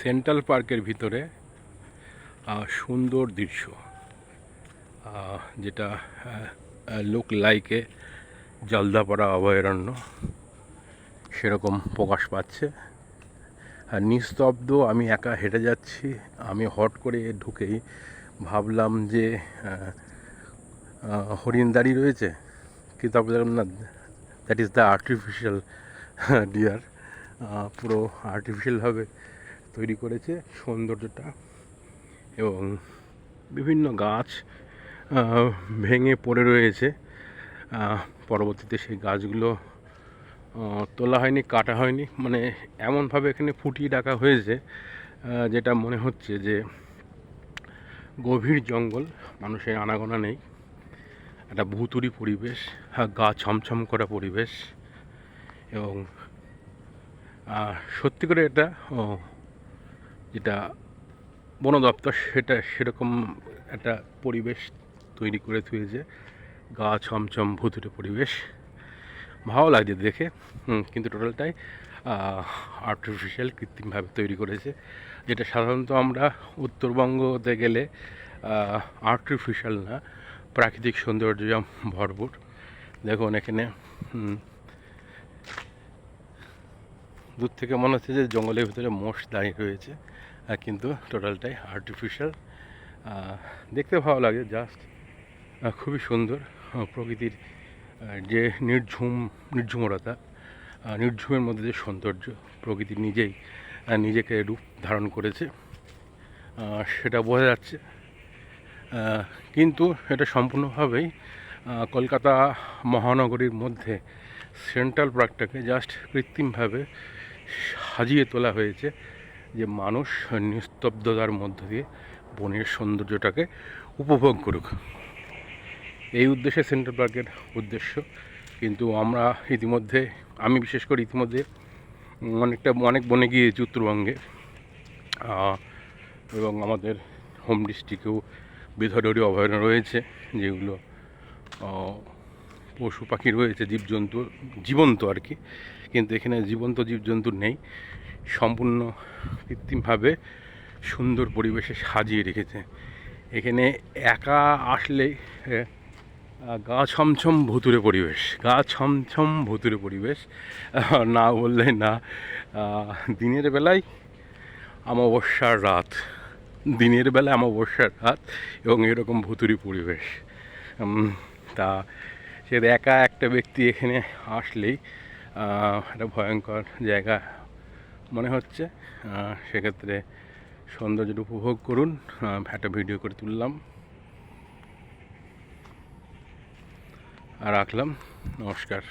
Central পার্কের ভিতরে সুন্দর দৃশ্য যেটা লোক লাইকে জলদাপাড়া অভয়ারণ্য সেরকম প্রকাশ পাচ্ছে। আর নিস্তব্ধ, আমি একা হেঁটে যাচ্ছি, আমি হট করে ঢুকেই ভাবলাম যে হরিণ দাঁড়িয়ে রয়েছে, কিন্তু দেখলাম না that is the artificial deer পুরো আর্টিফিশিয়ালভাবে তৈরি করেছে সৌন্দর্যটা এবং বিভিন্ন গাছ ভেঙে পড়ে রয়েছে। পরবর্তীতে সেই গাছগুলো তোলা হয়নি, কাটা হয়নি। মানে এমনভাবে এখানে ফুটিয়ে ডাকা হয়েছে যেটা মনে হচ্ছে যে গভীর জঙ্গল, মানুষের আনাগোনা নেই। একটা ভুতুরি পরিবেশ গা ছমছম করা পরিবেশ এবং সত্যি করে এটা যেটা বন দপ্তর সেটা সেরকম একটা পরিবেশ তৈরি করে থুয়েছে। গা ছমছম ভুতুরে পরিবেশ। ভালো লাগছে দেখে। কিন্তু টোটালটাই আর্টিফিশিয়াল কৃত্রিমভাবে তৈরি করেছে। যেটা সাধারণত আমরা উত্তরবঙ্গতে গেলে আর্টিফিশিয়াল না, প্রাকৃতিক সৌন্দর্য ভরপুর। দেখুন এখানে দূর থেকে মনে হচ্ছে যে জঙ্গলের ভিতরে মোষ দাঁড়িয়ে রয়েছে। কিন্তু টোটালটাই আর্টিফিশিয়াল দেখতে ভালো লাগে জাস্ট খুবই সুন্দর প্রকৃতির যে নির্ঝুম, নির্ঝুমরতা নির্ঝুমের মধ্যে যে সৌন্দর্য প্রকৃতি নিজেই নিজেকে রূপ ধারণ করেছে সেটা বোঝা যাচ্ছে। কিন্তু এটা সম্পূর্ণভাবেই কলকাতা মহানগরীর মধ্যে সেন্ট্রাল পার্কটাকে জাস্ট কৃত্রিমভাবে সাজিয়ে তোলা হয়েছে। যে মানুষ নিস্তব্ধতার মধ্য দিয়ে বনের সৌন্দর্যটাকে উপভোগ করুক। এই উদ্দেশ্যে সেন্ট্রাল পার্কের উদ্দেশ্য। কিন্তু আমরা ইতিমধ্যে, আমি বিশেষ করে ইতিমধ্যে অনেকটা, অনেক বনে গিয়েছি উত্তরবঙ্গে। এবং আমাদের হোম ডিস্ট্রিক্টেও বেধরী অভয়ারণ্য রয়েছে, যেগুলো পশু পাখি রয়েছে, জীবজন্তু, জীবন্ত আর কি। কিন্তু এখানে জীবন্ত জীবজন্তু নেই। সম্পূর্ণ কৃত্রিমভাবে সুন্দর পরিবেশে সাজিয়ে রেখেছে। এখানে একা আসলে গা ছমছম ভুতুরে পরিবেশ, গা ছমছম ভুতুরে পরিবেশ। না বললে না দিনের বেলায় অমাবস্যার রাত, দিনের বেলায় অমাবস্যার রাত এবং এরকম ভুতুরি পরিবেশ। তা সে একা একটা ব্যক্তি এখানে আসলেই একটা ভয়ঙ্কর জায়গা মনে হচ্ছে। সেক্ষেত্রে সৌন্দর্যটা উপভোগ করুন। একটা ভিডিও করে তুললাম। আর রাখলাম। নমস্কার।